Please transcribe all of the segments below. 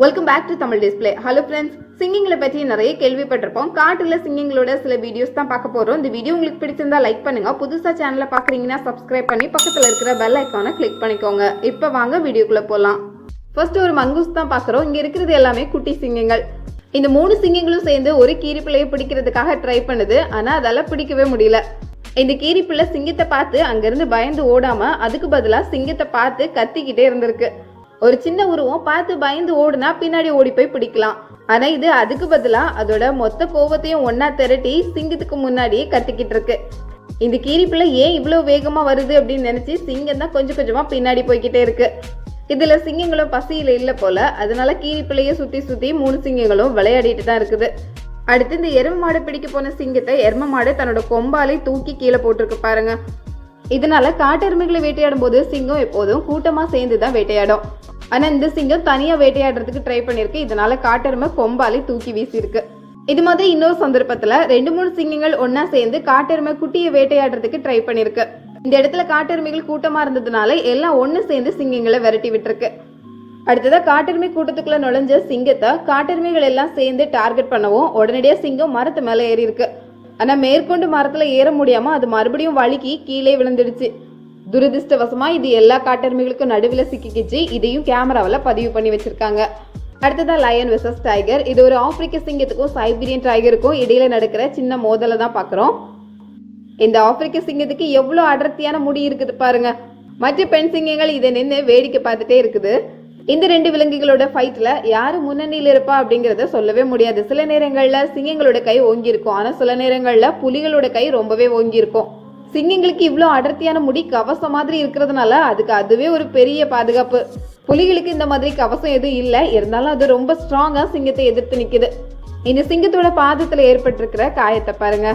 Welcome back to Tamil display hello friends சிங்கிங்கில் பற்றி நிறைய கேள்விப்பட்டிருப்போம். காட்டில் சிங்கிங்களோட சில வீடியோஸ் தான் பார்க்க போகிறோம் இந்த வீடியோ உங்களுக்கு பிடிச்சிருந்தா லைக் பண்ணுங்கள் புதுசாக சேனலை பார்க்குறீங்கன்னா சப்ஸ்கிரைப் பண்ணி பக்கத்தில் இருக்கிற பெல் ஐக்கானை கிளிக் பண்ணிக்கோங்க. இப்போ வாங்க வீடியோக்குள்ளே போகலாம் ஃபர்ஸ்ட் ஒரு மங்கூஸ் தான் பார்க்குறோம். இங்கே இருக்கிறது எல்லாமே குட்டி சிங்கங்கள். இந்த மூணு சிங்கங்களும் சேர்ந்து ஒரு கீரிப்பிள்ளையை பிடிக்கிறதுக்காக ட்ரை பண்ணுது. ஆனால் அதால் பிடிக்கவே முடியல. இந்த கீரிப்பிள்ளை சிங்கத்தை பார்த்து அங்கேருந்து பயந்து ஓடாமல் அதுக்கு பதிலாக சிங்கத்தை பார்த்து கத்திக்கிட்டே இருந்திருக்கு. ஒரு சின்ன உருவம் பார்த்து பயந்து ஓடுனா பின்னாடி ஓடி போய் பிடிக்கலாம். ஆனா இது அதுக்கு பதிலா அதோட மொத்த கோவத்தையும் ஒன்றா திரட்டி சிங்கத்துக்கு முன்னாடியே கத்திக்கிட்டு இருக்கு. இந்த கீரிப்பிள்ளை ஏன் இவ்வளோ வேகமாக வருது அப்படின்னு நினச்சி சிங்கம் தான் கொஞ்சம் கொஞ்சமாக பின்னாடி போய்கிட்டே இருக்கு. இதில் சிங்கங்களும் பசியில் இல்லை போல அதனால கீரிப்பிள்ளையை சுற்றி சுற்றி மூணு சிங்கங்களும் விளையாடிட்டு தான் இருக்குது. அடுத்து இந்த எரும மாடு பிடிக்க போன சிங்கத்தை எரும மாடு தன்னோட கொம்பாலை தூக்கி கீழே போட்டிருக்கு பாருங்க. இதனால காட்டெருமைகளை வேட்டையாடும் போது சிங்கம் எப்போதும் கூட்டமாக சேர்ந்து தான் வேட்டையாடும். ஆனால் இந்த சிங்கம் தனியாக வேட்டையாடுறதுக்கு ட்ரை பண்ணியிருக்கு. இதனால காட்டெருமை கொம்பாலி தூக்கி வீசியிருக்கு. இது மாதிரி இன்னொரு சந்தர்ப்பத்தில் ரெண்டு மூணு சிங்கங்கள் ஒன்றா சேர்ந்து காட்டெருமை குட்டியை வேட்டையாடுறதுக்கு ட்ரை பண்ணியிருக்கு. இந்த இடத்துல காட்டெருமைகள் கூட்டமாக இருந்ததுனால எல்லாம் ஒன்று சேர்ந்து சிங்கங்களை விரட்டி விட்டுருக்கு. அடுத்ததாக காட்டெருமை கூட்டத்துக்குள்ள நுழைஞ்ச சிங்கத்தை காட்டெருமைகள் எல்லாம் சேர்ந்து டார்கெட் பண்ணவும் உடனடியாக சிங்கம் மரத்து மேலே ஏறி இருக்கு மேற்கொண்டு மரத்தில் ஏற முடியாமல் அது மறுபடியும் வழுக்கி கீழே விழுந்துடுச்சு. துரதிர்ஷ்டவசமா இது எல்லா காட்டெருமைகளுக்கும் நடுவில் சிக்கிக்கிச்சு. இதையும் கேமராவில் பதிவு பண்ணி வச்சிருக்காங்க. அடுத்ததான் லயன் வெசஸ் டைகர் இது ஒரு ஆப்பிரிக்க சிங்கத்துக்கும் சைபீரியன் டைகருக்கும் இடையில நடக்கிற சின்ன மோதலை தான் பார்க்குறோம் இந்த ஆப்பிரிக்க சிங்கத்துக்கு எவ்வளோ அடர்த்தியான முடி இருக்குது பாருங்க. மற்ற பெண் சிங்கங்கள் இதை நின்று வேடிக்கை பார்த்துட்டே இருக்குது. இந்த ரெண்டு விலங்குகளோட ஃபைட்ல யாரு முன்னணியில் இருப்பா அப்படிங்கிறத சொல்லவே முடியாது. சில நேரங்களில் சிங்கங்களோட கை ஓங்கி இருக்கும் சில நேரங்களில் புலிகளோட கை ரொம்பவே ஓங்கி இருக்கும் சிங்கங்களுக்கு இவ்வளோ அடர்த்தியான முடி கவசம் மாதிரி இருக்கிறதுனால அதுக்கு அதுவே ஒரு பெரிய பாதுகாப்பு. புலிகளுக்கு இந்த மாதிரி கவசம் எதுவும் இல்லை. இருந்தாலும் அது ரொம்ப ஸ்ட்ராங்காக சிங்கத்தை எதிர்த்து நிற்குது இந்த சிங்கத்தோட பாதத்தில் ஏற்பட்டிருக்கிற காயத்தை பாருங்க.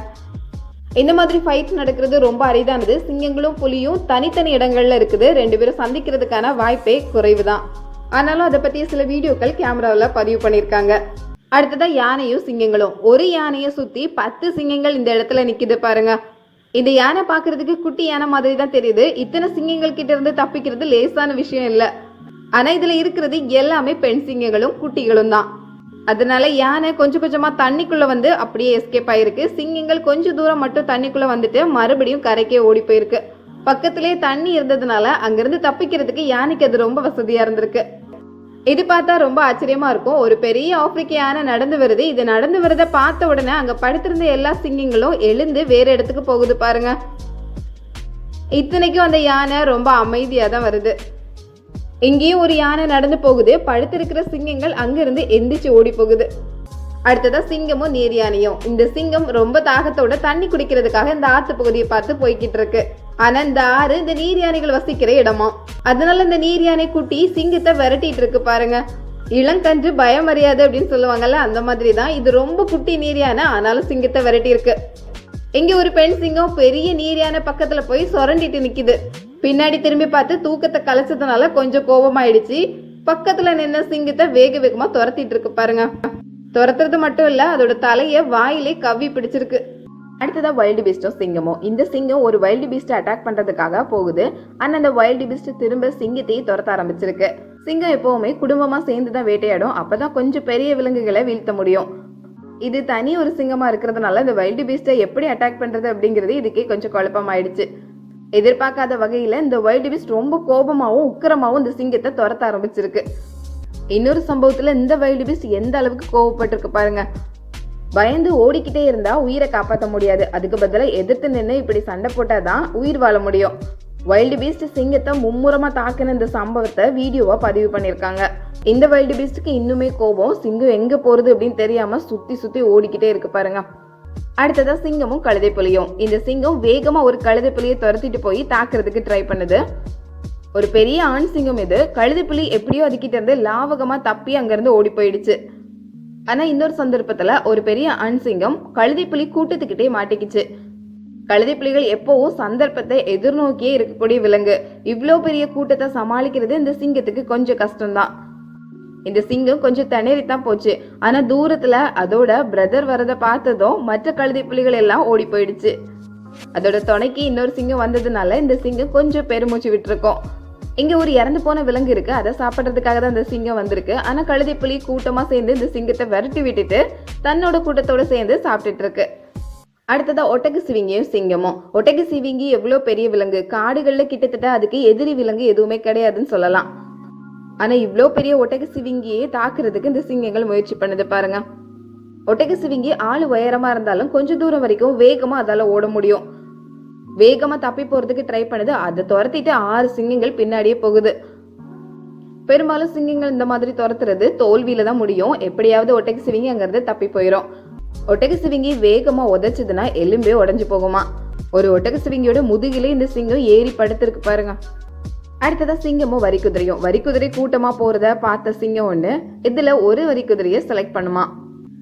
இந்த மாதிரி ஃபைட் நடக்கிறது ரொம்ப அரிதானது. சிங்கங்களும் புலியும் தனித்தனி இடங்கள்ல இருக்குது. ரெண்டு பேரும் சந்திக்கிறதுக்கான வாய்ப்பே குறைவு தான் ஆனாலும் அதை பற்றிய சில வீடியோக்கள் கேமராவில் பதிவு பண்ணியிருக்காங்க. அடுத்ததான் யானையும் சிங்கங்களும். ஒரு யானையை சுற்றி பத்து சிங்கங்கள் இந்த இடத்துல நிற்கிது பாருங்க. இந்த யானை பார்க்கறதுக்கு குட்டி யானை மாதிரி தான் தெரியுது. இத்தனை சிங்கங்கள் கிட்ட இருந்து தப்பிக்கிறது லேசான விஷயம் இல்லை. ஆனா இதுல இருக்கிறது எல்லாமே பெண் சிங்கங்களும் குட்டிகளும் தான். அதனால யானை கொஞ்சம் கொஞ்சமா தண்ணிக்குள்ள வந்து அப்படியே எஸ்கேப் ஆயிருக்கு. சிங்கங்கள் கொஞ்சம் தூரம் மட்டும் தண்ணிக்குள்ள வந்துட்டு மறுபடியும் கரைக்கே ஓடி போயிருக்கு. பக்கத்திலே தண்ணி இருந்ததுனால அங்கிருந்து தப்பிக்கிறதுக்கு யானைக்கு அது ரொம்ப வசதியா இருந்திருக்கு. இது பார்த்தா ரொம்ப ஆச்சரியமா இருக்கும். ஒரு பெரிய ஆப்பிரிக்க யானை நடந்து வருது. இது நடந்து வரத பார்த்த உடனே அங்க படுத்திருந்த எல்லா சிங்கங்களும் எழுந்து வேற இடத்துக்கு போகுது பாருங்க. இத்தனைக்கும் அந்த யானை ரொம்ப அமைதியாக தான் வருது. இங்கேயும் ஒரு யானை நடந்து போகுது. படுத்திருக்கிற சிங்கங்கள் அங்கிருந்து எந்திரிச்சு ஓடி போகுது. அடுத்ததா சிங்கமும் நீர் யானையும். இந்த சிங்கம் ரொம்ப தாகத்தோட தண்ணி குடிக்கிறதுக்காக இந்த ஆத்து பகுதியை பார்த்து போய்கிட்டு இருக்கு. ஆனா இந்த ஆறு இந்த நீர் யானைகள் வசிக்கிற இடமா? அதனால இந்த நீர் யானை குட்டி சிங்கத்தை விரட்டிட்டு இருக்கு பாருங்க. இளங்கன்று பயம் அறியாது அப்படின்னு சொல்லுவாங்கல்ல அந்த மாதிரி தான் இது ரொம்ப குட்டி நீர் யானை ஆனாலும் சிங்கத்தை விரட்டி இருக்கு இங்க ஒரு பெண் சிங்கம் பெரிய நீர் யானை பக்கத்துல போய் சுரண்டிட்டு நிக்குது. பின்னாடி திரும்பி பார்த்து தூக்கத்தை கலைச்சதுனால கொஞ்சம் கோபமாயிடுச்சு. பக்கத்துல நின்ன சிங்கத்தை வேக வேகமா துரத்திட்டு இருக்கு பாருங்க. துரத்துறது மட்டும் இல்ல அதோட தலைய வாயிலே கவ்வி பிடிச்சிருக்கு. அடுத்ததா வைல்டு பீஸ்டும் சிங்கமும் இந்த சிங்கம் ஒரு வைல்டு பீஸ்ட் அட்டாக் பண்றதுக்காக போகுது. ஆனால் அந்த வைல்டு பீஸ்ட் திரும்ப சிங்கத்தையே துரத்த ஆரம்பிச்சிருக்கு. சிங்கம் எப்பவுமே குடும்பமா சேர்ந்து தான் வேட்டையாடும். அப்பதான் கொஞ்சம் பெரிய விலங்குகளை வீழ்த்த முடியும். இது தனி ஒரு சிங்கமா இருக்கிறதுனால இந்த வைல்டு பீஸ்ட்டை எப்படி அட்டாக் பண்றது அப்படிங்கிறது இதுக்கே கொஞ்சம் குழப்பமாயிடுச்சு. எதிர்பார்க்காத வகையில இந்த வைல்டு பீஸ்ட் ரொம்ப கோபமாகவும் உக்கரமாகவும் இந்த சிங்கத்தை துரத்த ஆரம்பிச்சிருக்கு. இன்னொரு சம்பவத்துல இந்த வைல்டு பீஸ்ட் எந்த அளவுக்கு கோவப்பட்டிருக்கு பாருங்க. பயந்து ஓடிக்கிட்டே இருந்தா உயிரை காப்பாற்ற முடியாது. அதுக்கு பதிலாக எதிர்த்து நின்று இப்படி சண்டை போட்டாதான் உயிர் வாழ முடியும். வைல்டு பீஸ்ட் சிங்கத்தை மும்முரமா தாக்கின இந்த சம்பவத்தை வீடியோவா பதிவு பண்ணியிருக்காங்க. இந்த வைல்டு பீஸ்டுக்கு இன்னுமே கோபம் சிங்கம் எங்க போறது அப்படின்னு தெரியாம சுத்தி சுத்தி ஓடிக்கிட்டே இருக்கு பாருங்க. அடுத்ததா சிங்கமும் கழுதை புலியும். இந்த சிங்கம் வேகமா ஒரு கழுதை புலியை துரத்திட்டு போய் தாக்குறதுக்கு ட்ரை பண்ணுது. ஒரு பெரிய ஆண் சிங்கம் இது. கழுதை புலி எப்படியோ அதுக்கிட்ட இருந்து லாவகமா தப்பி அங்கிருந்து ஓடி போயிடுச்சு. ஆனால் இன்னொரு சந்தர்ப்பத்தில் ஒரு பெரிய ஆண் சிங்கம் கூட்டத்துக்கிட்டே மாட்டிக்கிச்சு. கழுதைப்புலிகள் எப்போவும் சந்தர்ப்பத்தை எதிர்நோக்கியே இருக்கக்கூடிய விலங்கு. இவ்வளோ பெரிய கூட்டத்தை சமாளிக்கிறது இந்த சிங்கத்துக்கு கொஞ்சம் கஷ்டம்தான். இந்த சிங்கம் கொஞ்சம் திணறித்தான் போச்சு. ஆனா தூரத்துல அதோட பிரதர் வரத பார்த்ததும் மற்ற கழுதை புலிகள் எல்லாம் ஓடி போயிடுச்சு. அதோட துணைக்கு இன்னொரு சிங்கம் வந்ததுனால இந்த சிங்கம் கொஞ்சம் பெருமூச்சு விட்டுருக்கோம். இங்கே ஒரு இறந்து போன விலங்கு இருக்கு. அதை சாப்பிட்றதுக்காக தான் இந்த சிங்கம் வந்திருக்கு. ஆனால் கழுதை புலி கூட்டமாக சேர்ந்து இந்த சிங்கத்தை விரட்டி விட்டுட்டு தன்னோட கூட்டத்தோட சேர்ந்து சாப்பிட்டுட்டு இருக்கு. அடுத்ததா ஒட்டக சிவிங்கியும் சிங்கமும். ஒட்டக்கு சிவிங்கி எவ்வளோ பெரிய விலங்கு? காடுகளில் கிட்டத்தட்ட அதுக்கு எதிரி விலங்கு எதுவுமே கிடையாதுன்னு சொல்லலாம். ஆனால் இவ்வளோ பெரிய ஒட்டகு சிவிங்கியை தாக்குறதுக்கு இந்த சிங்கங்கள் முயற்சி பண்ணுது பாருங்க. ஒட்டக்கு சிவிங்கி ஆள் உயரமாக இருந்தாலும் கொஞ்சம் தூரம் வரைக்கும் வேகமாக அதால் ஓட முடியும். வேகமா தப்பி போறதுக்கு ட்ரை பண்ணுது. அதை துரத்திட்டு ஆறு சிங்கங்கள் பின்னாடியே போகுது. பெரும்பாலும் சிங்கங்கள் இந்த மாதிரி துரத்துறது தோல்வியில தான் முடியும். எப்படியாவது ஒட்டகை சிவிங்கி தப்பி போயிடும் ஒட்டகை சிவிங்கி வேகமா உதைச்சதுன்னா எலும்பே உடஞ்சி போகுமா? ஒரு ஒட்டக சிவிங்கியோட முதுகிலே இந்த சிங்கம் ஏறி படுத்திருக்கு பாருங்க. அடுத்ததா சிங்கமும் வரிக்குதிரையும். வரிக்குதிரை கூட்டமா போறத பார்த்த சிங்கம் ஒண்ணு. இதுல ஒரு வரிக்குதிரையை செலக்ட் பண்ணுமா?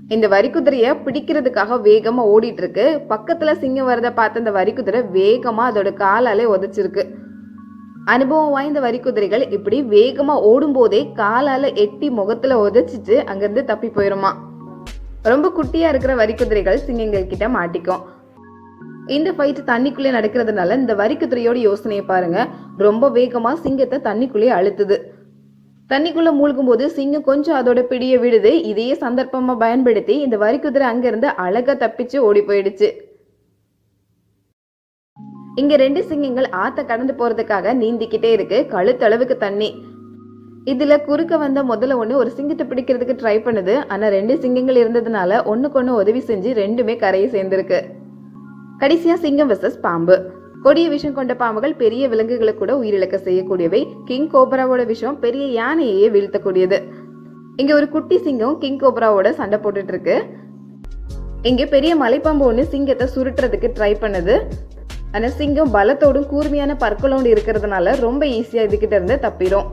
இந்த வரிக்குதிரைய பிடிக்கிறதுக்காக வேகமா ஓடிட்டு இருக்கு பக்கத்துல சிங்கம் வரத பார்த்த இந்த வரிக்குதிரை வேகமா அதோட காலாலே உதைச்சிருக்கு. அனுபவம் வாய்ந்த வரிக்குதிரைகள் இப்படி வேகமா ஓடும் போதே காலால எட்டி முகத்துல உதைச்சிட்டு அங்கிருந்து தப்பி போயிருமா. ரொம்ப குட்டியா இருக்கிற வரிக்குதிரைகள் சிங்கங்கள் கிட்ட மாட்டிக்கும். இந்த ஃபைட் தண்ணிக்குள்ளே நடக்கிறதுனால இந்த வரிக்குதிரையோட யோசனையை பாருங்க. ரொம்ப வேகமா சிங்கத்தை தண்ணிக்குள்ளேயே அழுத்துது. தண்ணிக்குள்ள மூழ்கும் போது சிங்கம் கொஞ்சம் அதோட பிடிய விடுது. இதையே சந்தர்ப்பமா பயன்படுத்தி இந்த வரிக்குதிரை அங்கிருந்து அழகா தப்பிச்சு ஓடி போயிடுச்சு. இங்க ரெண்டு சிங்கங்கள் ஆத்த கடந்து போறதுக்காக நீந்திக்கிட்டே இருக்கு. கழுத்தளவுக்கு தண்ணி. இதுல குறுக்க வந்த முதல்ல ஒண்ணு ஒரு சிங்கத்தை பிடிக்கிறதுக்கு ட்ரை பண்ணுது. ஆனா ரெண்டு சிங்கங்கள் இருந்ததுனால ஒண்ணுக்கு ஒண்ணு உதவி செஞ்சு ரெண்டுமே கரையை சேர்ந்திருக்கு. கடைசியா சிங்கம் வெசஸ் பாம்பு. கொடிய விஷம் கொண்ட பாம்புகள் பெரிய விலங்குகளை கூட உயிரிழக்க செய்யக்கூடியவை. கிங் கோப்ராவோட விஷம் பெரிய யானையே வீழ்த்தக்கூடியது. இங்க ஒரு குட்டி சிங்கம் கிங் கோப்ராவோட சண்டை போட்டுட்டு இருக்கு. இங்க பெரிய மலைப்பாம்பு ஒன்று சிங்கத்தை சுருட்டுறதுக்கு ட்ரை பண்ணுது. ஆனால் சிங்கம் பலத்தோடும் கூர்மையான பற்களோடு இருக்கிறதுனால ரொம்ப ஈஸியாக இதுகிட்ட இருந்து தப்பிடும்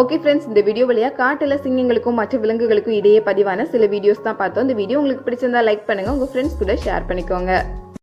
ஓகே ஃப்ரெண்ட்ஸ் இந்த வீடியோ வழியா காட்டில் சிங்கங்களுக்கும் மற்ற விலங்குகளுக்கும் இடையே பதிவான சில வீடியோஸ் தான் பார்த்தோம். இந்த வீடியோ உங்களுக்கு பிடிச்சிருந்தா லைக் பண்ணுங்கள் உங்கள் ஃப்ரெண்ட்ஸ் கூட ஷேர் பண்ணிக்கோங்க.